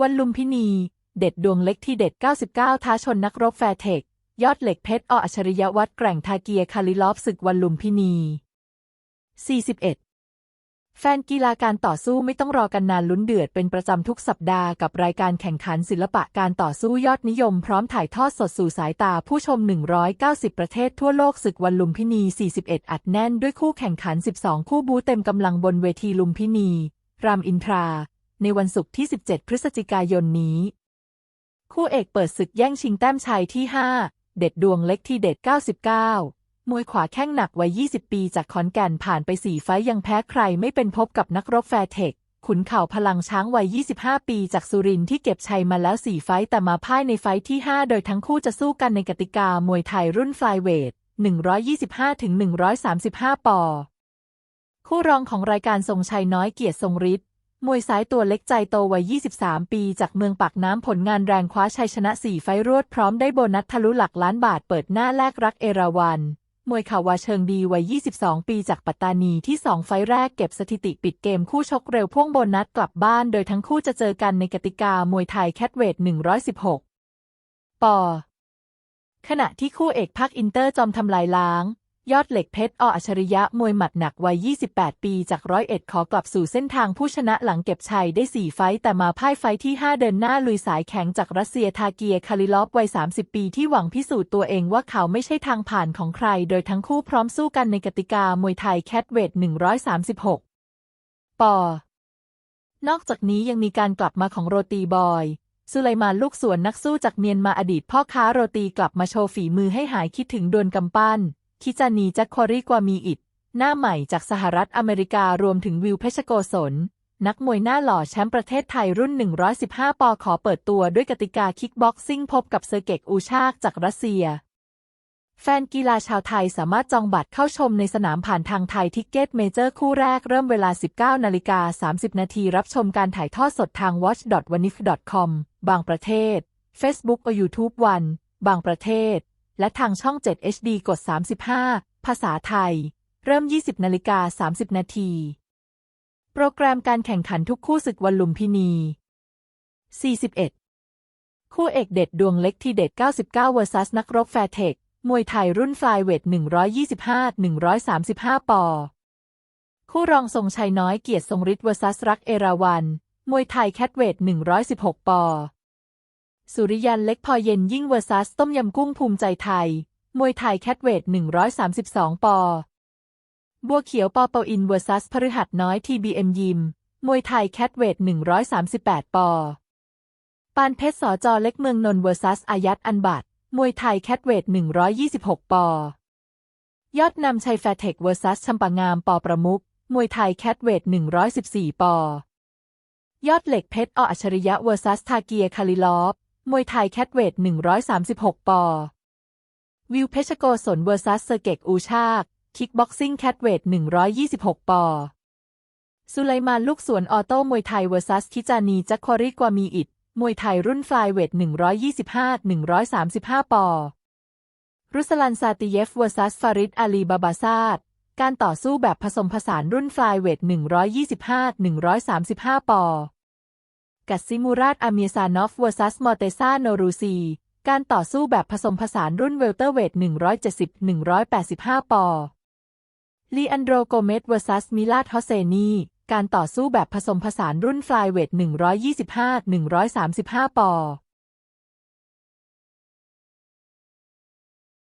วันลุมพินี เด็ดดวงเล็กที่เด็ด 99 ท้าชนนักรบแฟร์เทค ยอดเหล็กเพชรออัจฉริยวัดแกร่งทาเกียคาลิลอฟศึกวันลุมพินี 41 แฟนกีฬาการต่อสู้ไม่ต้องรอกันนานลุ้นเดือดเป็นประจำทุกสัปดาห์กับรายการแข่งขันศิลปะการต่อสู้ยอดนิยมพร้อมถ่ายทอดสดสู่สายตาผู้ชม 190 ประเทศทั่วโลกศึกวันลุมพินี 41 อัดแน่นด้วยคู่แข่งขัน 12 คู่บูเต็มกำลังบนเวทีลุมพินี รามอินทรา ในวันศุกร์ที่ 17 พฤศจิกายนนี้ คู่เอกเปิดศึกแย่งชิงแต้มชัยที่ 5 เด็ดดวงเล็กที่เด็ด 99 มวยขวาแข้งหนักวัย 20 ปีจากขอนแก่นผ่านไป 4 ไฟยังแพ้ใครไม่เป็นพบกับนักรบแฟร์เทคขุนเข่าพลังช้างวัย 25 ปีจากสุรินที่เก็บชัยมาแล้ว 4 ไฟแต่มาพ่ายในไฟที่ 5 โดยทั้งคู่จะสู้กันในกติกามวยไทยรุ่นฟลายเวท 125-135 ปอ คู่รองของรายการทรงชัยน้อยเกียรติทรงฤทธิ์ มวยซ้ายตัวเล็กใจโตวัย 23 ปีจากเมืองปากน้ำผลงานแรงคว้าชัยชนะ 4 ไฟรวดพร้อมได้โบนัสทะลุหลักล้านบาทเปิดหน้าแลกรักเอราวัน มวยข่าววาเชิงดีวัย 22 ปีจากปัตตานีที่ 2 ไฟแรกเก็บสถิติปิดเกมคู่ชกเร็วพ่วงโบนัสกลับบ้านโดยทั้งคู่จะเจอกันในกติกามวยไทยแคทเวท 116 ปอ ขณะที่คู่เอกภาคอินเตอร์จอมทำลายล้าง ยอดเหล็กเพชรออัจฉริยะมวยหมัดหนักวัย 28 ปีจากร้อยเอ็ดขอกลับสู่เส้นทางผู้ชนะหลังเก็บชัยได้ 4 ไฟแต่มาพ่ายไฟที่ 5 เดินหน้าลุยสายแข็งจากรัสเซียทาเกียคาลิลอฟวัย 30 ปีที่หวังพิสูจน์ตัวเองว่าเขาไม่ใช่ทางผ่านของใคร โดยทั้งคู่พร้อมสู้กันในกติกามวยไทยแคทเวท 136 ปอ นอกจากนี้ยังมีการกลับมาของโรตีบอยสุไลมานลูกสวนนักสู้จากเมียนมาอดีตพ่อค้าโรตีกลับมาโชว์ฝีมือให้หายคิดถึงดวลกำปั้น คิจานีแจ็คคอรีกวามีอิดหน้าใหม่จากสหรัฐอเมริการวมถึงวิวเพชรโกศล นักมวยหน้าหล่อแชมป์ประเทศไทยรุ่น 115 ปอขอเปิดตัวด้วยกติกาคิกบ็อกซิ่งพบกับเซอร์เกกอูชากจากรัสเซีย แฟนกีฬาชาวไทยสามารถจองบัตรเข้าชมในสนามผ่านทางไทยทิกเก็ตเมเจอร์คู่แรกเริ่มเวลา 19นาฬิกา30 นาทีรับชมการถ่ายทอดสดทาง watch.wanif.com บางประเทศ Facebook or YouTube วัน บางประเทศ และทางช่อง 7 HD กด 35 ภาษาไทย เริ่ม 20นาฬิกา30 นาที โปรแกรมการแข่งขันทุกคู่ศึกวันลุมพินี 41 คู่เอกเด็ดดวงเล็กที่เด็ด 99 vs นักรบแฟร์เทค มวยไทยรุ่นฟลายเวท 125-135 ปอ คู่รองทรงชัยน้อยเกียรติทรงฤทธิ์ vs รักเอราวัน มวยไทยแคทเวท 116 ปอ สุริยันเล็กพอเย็นยิ่ง vs ต้มยำกุ้งภูมิใจไทย มวยไทยแคทเวท 132 ปอ บัวเขียวปอเปาอิน vs พฤหัสน้อย TBM ยิม มวยไทยแคทเวท 138 ปอ ปานเพชรสอจอเล็กเมืองนนท์ vs อายัดอันบัตมวยไทยแคทเวท 126 ปอ ยอดนำชัยแฟร์เทค vs ชัมปางามปอประมุก มวยไทยแคทเวท 114 ปอ ยอดเหล็กเพชรออัจฉริยะ vs ทาเกียคาลิลอฟ มวยไทยแคทเวท 136 ปอ วิวเพชรโกศลเซอร์ซัสเซเกกอูชากคิกบ็อกซิ่งแคทเวท 126 ปอ สุไลมานลูกสวนออโต้มวยไทย vs คิจานีจัคคอรีกวามีอิด มวยไทยรุ่นฟลายเวท 125-135 ปอ รุสลันซาติเยฟ vs ฟาริดอาลีบาบาซาดการต่อสู้แบบผสมผสานรุ่นฟลายเวท 125-135 ปอ กัสซิมูราตอาเมียซานอฟวอซัสมอเตซาโนรูซี การต่อสู้แบบผสมผสานรุ่นเวลเตอร์เวท 170-185 ปอลีอันโดรโกเมส vs มิลาดฮอเซนี การต่อสู้แบบผสมผสานรุ่นฟลายเวท 125-135 ปอ